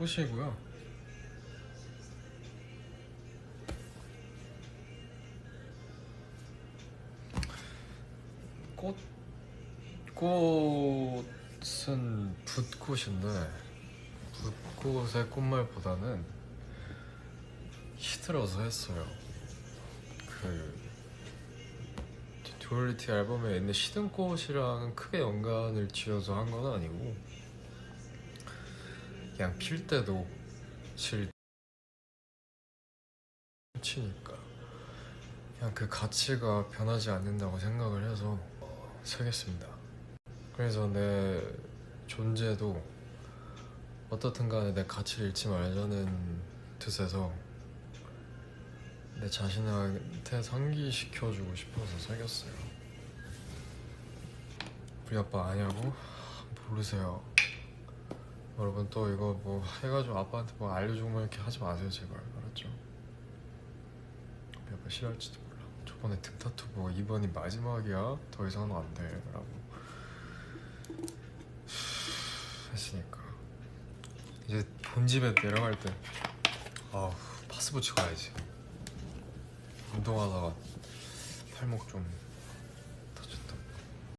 꽃이고요. 꽃 꽃은 붓꽃인데 붓꽃의 꽃말보다는 시들어서 했어요. 그 듀얼리티 앨범에 있는 시든 꽃이랑 크게 연관을 지어서 한 건 아니고 그냥 필 때도 실 치니까 그냥 그 가치가 변하지 않는다고 생각을 해서 쓰겠습니다. 그래서 내 존재도 어떻든 간에 내 가치를 잃지 말자는 뜻에서 내 자신한테 상기시켜주고 싶어서 새겼어요. 우리 아빠 아냐고? 모르세요. 여러분 또 이거 뭐 해가지고 아빠한테 뭐 알려주고 뭐 이렇게 하지 마세요 제발 알았죠? 아빠 싫어할지도 몰라. 저번에 등 타투 보고 이번이 마지막이야. 더 이상은 안 돼 라고 했으니까 이제 본집에 내려갈 때아 파스포츠 가야지. 운동하다가 팔목 좀